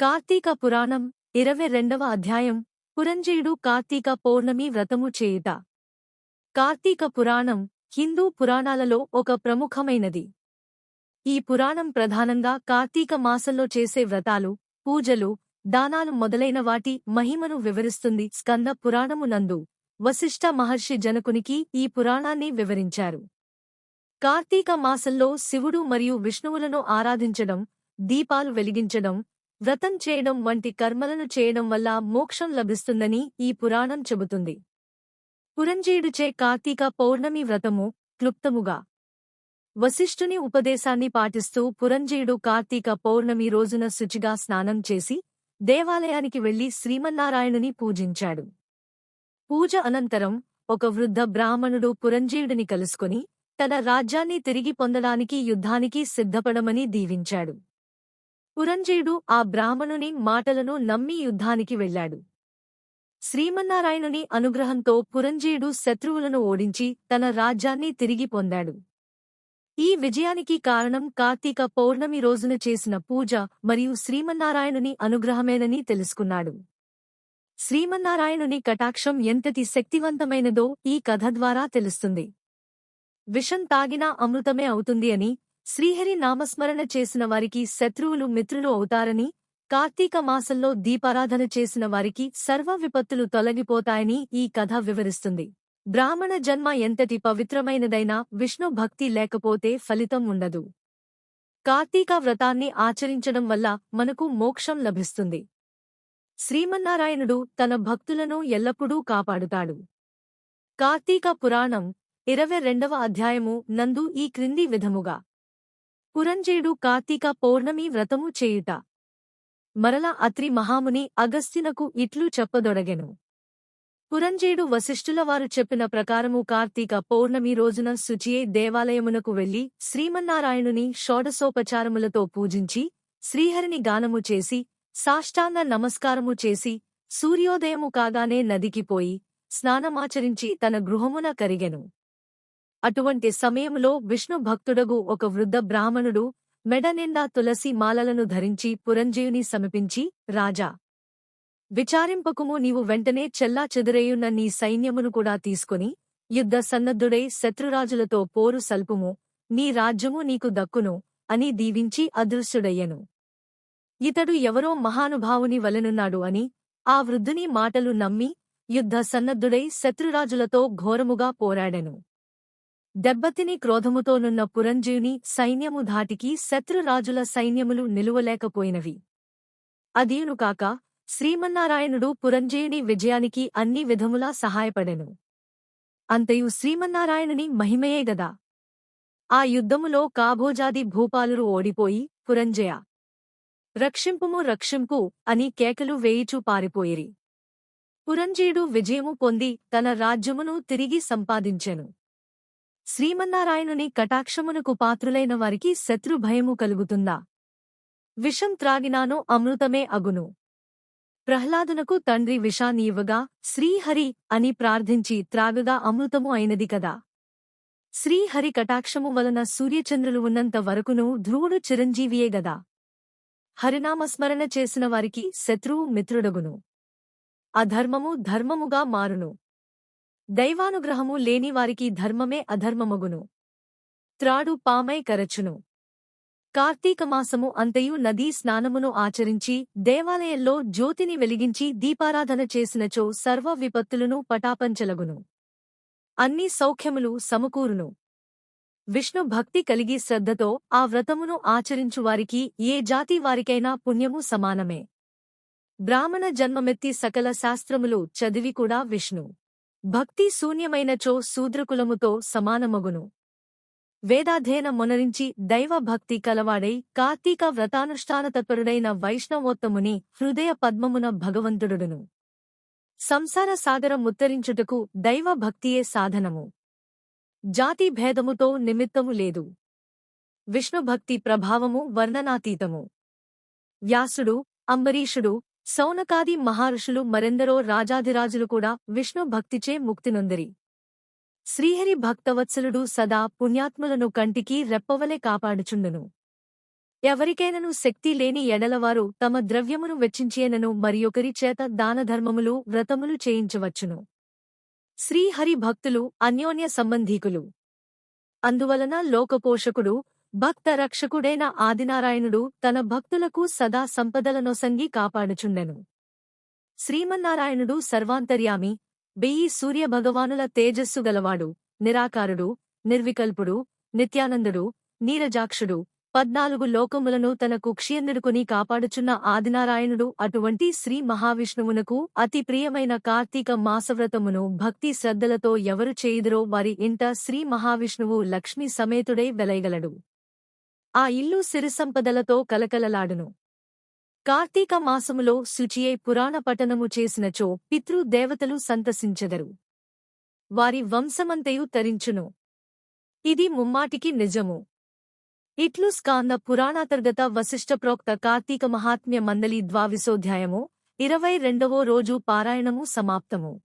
కార్తీక పురాణం ఇరవై రెండవ అధ్యాయం పురంజయుడు కార్తీక పౌర్ణమి వ్రతము చేయుట. కార్తీక పురాణం హిందూ పురాణాలలో ఒక ప్రముఖమైనది. ఈ పురాణం ప్రధానంగా కార్తీక మాసంలో చేసే వ్రతాలు పూజలు దానాలు మొదలైన వాటి మహిమను వివరిస్తుంది స్కంద పురాణము నందు. వశిష్ఠ మహర్షి జనకునికి ఈ పురాణాన్ని వివరించారు. కార్తీక మాసంలో శివుడు మరియు విష్ణువులను ఆరాధించడం దీపాలు వెలిగించడం వ్రతం చేయడం వంటి కర్మలను చేయడం వల్ల మోక్షం లభిస్తుందని ఈ పురాణం చెబుతుంది. పురంజీయుడిచే కార్తీక పౌర్ణమి వ్రతము క్లుప్తముగా. వశిష్ఠుని ఉపదేశాన్ని పాటిస్తూ పురంజీయుడు కార్తీక పౌర్ణమి రోజున శుచిగా స్నానం చేసి దేవాలయానికి వెళ్ళి శ్రీమన్నారాయణుని పూజించాడు. పూజ అనంతరం ఒక వృద్ధ బ్రాహ్మణుడు పురంజీయుడిని కలుసుకుని తన రాజ్యాన్ని తిరిగి పొందడానికి యుద్ధానికి సిద్ధపడమని దీవించాడు. పురంజయుడు ఆ బ్రాహ్మణుని మాటలను నమ్మి యుద్ధానికి వెళ్ళాడు శ్రీమన్నారాయణుని అనుగ్రహంతో పురంజయుడు శత్రువులను ఓడించి తన రాజ్యాన్ని తిరిగి పొందాడు. ఈ విజయానికి కారణం కార్తీక పౌర్ణమి రోజున చేసిన పూజ మరియు శ్రీమన్నారాయణుని అనుగ్రహమేనని తెలుసుకున్నాడు. శ్రీమన్నారాయణుని కటాక్షం ఎంతటి శక్తివంతమైనదో ఈ కథ ద్వారా తెలుస్తుంది. విషం తాగినా అమృతమే అవుతుంది అని శ్రీహరి నామస్మరణ చేసిన వారికి శత్రువులు మిత్రులు అవుతారని కార్తీక మాసంలో దీపారాధన చేసిన వారికి సర్వ విపత్తులు తొలగిపోతాయని ఈ కథ వివరిస్తుంది. బ్రాహ్మణ జన్మ ఎంతటి పవిత్రమైనదైనా విష్ణు భక్తి లేకపోతే ఫలితం ఉండదు. కార్తీక వ్రతాన్ని ఆచరించడం వల్ల మనకు మోక్షం లభిస్తుంది. శ్రీమన్నారాయణుడు తన భక్తులను ఎల్లప్పుడూ కాపాడుతాడు. కార్తీక పురాణం ఇరవై రెండవ అధ్యాయము నందు ఈ క్రింది విధముగా. పురంజేడు కార్తీక పౌర్ణమి వ్రతము చేయుట. మరల అత్రి మహాముని అగస్త్యునకు ఇట్లు చెప్పదొడగెను. పురంజేడు వశిష్ఠులవారు చెప్పిన ప్రకారము కార్తీక పౌర్ణమి రోజున శుచియే దేవాలయమునకు వెళ్ళి శ్రీమన్నారాయణుని షోడసోపచారములతో పూజించి శ్రీహరిని గానము చేసి సాష్టాంగ నమస్కారము చేసి సూర్యోదయము కాగానే నదికి పోయి స్నానమాచరించి తన గృహమున కరిగెను. అటువంటి సమయంలో విష్ణు భక్తుడగు ఒక వృద్ధ బ్రాహ్మణుడు మెడ నిండా తులసి మాలలను ధరించి పురంజయుని సమీపించి రాజా విచారింపకుము నీవు వెంటనే చెల్లా చెదురేయున్న నీ సైన్యమును కూడా తీసుకుని యుద్ధ సన్నద్ధుడై శత్రురాజులతో పోరు సల్పుము నీ రాజ్యము నీకు దక్కును అని దీవించి అదృశ్యుడయ్యను. ఇతడు ఎవరో మహానుభావుని వలనున్నాడు అని ఆ వృద్ధుని మాటలు నమ్మి యుద్ధ సన్నద్ధుడై శత్రురాజులతో ఘోరముగా పోరాడెను. దెబ్బతిని క్రోధముతోనున్న పురంజీవుని సైన్యము ధాటికి శత్రురాజుల సైన్యములు నిలువలేకపోయినవి. అదీనుకాక శ్రీమన్నారాయణుడు పురంజయుని విజయానికి అన్ని విధములా సహాయపడెను. అంతయు శ్రీమన్నారాయణుని మహిమయే గదా. ఆ యుద్ధములో కాబోజాది భూపాలురు ఓడిపోయి పురంజయ రక్షింపుము రక్షింపు అని కేకలు వేయిచూ పారిపోయిరి. పురంజయుడు విజయము పొంది తన రాజ్యమును తిరిగి సంపాదించెను. శ్రీమన్నారాయణుని కటాక్షమునకు పాత్రులైన వారికి శత్రుభయము కలుగుతుందా? విషం త్రాగినానో అమృతమే అగును. ప్రహ్లాదునకు తండ్రి విషానీయవగా శ్రీహరి అని ప్రార్థించి త్రాగగా అమృతము అయినది కదా. శ్రీహరి కటాక్షము వలన సూర్యచంద్రులు ఉన్నంత వరకును ధ్రువుడు చిరంజీవియే గదా. హరినామస్మరణ చేసిన వారికి శత్రువు మిత్రుడగును. అధర్మము ధర్మముగా మారును. దైవానుగ్రహము లేనివారికి ధర్మమే అధర్మమగును. త్రాడు పామై కరచును. కార్తీకమాసము అంతయు నదీ స్నానమును ఆచరించి దేవాలయంలో జ్యోతిని వెలిగించి దీపారాధన చేసినచో సర్వ విపత్తులను పటాపంచలగును. అన్ని సౌఖ్యములు సమకూరును. విష్ణు భక్తి కలిగి శ్రద్ధతో ఆ వ్రతమును ఆచరించువారికి ఏ జాతి వారికైనా పుణ్యము సమానమే. బ్రాహ్మణ జన్మమెత్తి సకల శాస్త్రములు చదివి కూడా విష్ణు. భక్తి శూన్యమైనచో శూద్రకులముతో సమానమగును. వేదాధ్యయన మొనరించి దైవభక్తి కలవాడై కార్తీక వ్రతానుష్ఠానతత్పరుడైన వైష్ణవోత్తముని హృదయ పద్మమున భగవంతుడును సంసార సాగరం ఉత్తరించుటకు దైవభక్తియే సాధనము. జాతి భేదముతో నిమిత్తము లేదు. విష్ణుభక్తి ప్రభావము వర్ణనాతీతము. వ్యాసుడు అంబరీషుడు సౌనకాది మహర్షులు మరెందరో రాజాధిరాజులు కూడా విష్ణు భక్తిచే ముక్తినొందిరి. శ్రీహరి భక్తవత్సలుడు సదా పుణ్యాత్ములను కంటికి రెప్పవలే కాపాడుచుండును. ఎవరికైనను శక్తి లేని ఎడలవారు తమ ద్రవ్యమును వెచ్చించేనను మరియొకరి చేత దానధర్మములు వ్రతములు చేయించవచ్చును. శ్రీహరి భక్తులు అన్యోన్య సంబంధీకులు. అందువలన లోకపోషకుడు భక్త రక్షకుడైన ఆదినారాయణుడు తన భక్తులకు సదా సంపదలనొసంగి కాపాడుచుండెను. శ్రీమన్నారాయణుడు సర్వాంతర్యామి వెయ్యి సూర్యభగవానుల తేజస్సు గలవాడు నిరాకారుడు నిర్వికల్పుడు నిత్యానందుడు నీరజాక్షుడు పద్నాలుగు లోకములను తనకు క్షీయందుడుకుని కాపాడుచున్న ఆదినారాయణుడు అటువంటి శ్రీ మహావిష్ణువునకు అతి ప్రియమైన కార్తీక మాసవ్రతమును భక్తి శ్రద్ధలతో ఎవరు చేయుదురో వారి ఇంట శ్రీ మహావిష్ణువు లక్ష్మీ సమేతుడై వెలయగలడు. ఆ ఇల్లు సిరిసంపదలతో కలకలలాడును. కార్తీక మాసములో శుచియే పురాణ పఠనము చేసినచో పితృదేవతలు సంతసించెదరు. వారి వంశమంతయు తరించును. ఇది ముమ్మాటికి నిజము. ఇట్లు స్కాంద పురాణాంతర్గత వశిష్ఠప్రోక్త కార్తీక మహాత్మ్య మందలి ద్వావిశోధ్యాయము ఇరవై రెండవో రోజు పారాయణము సమాప్తము.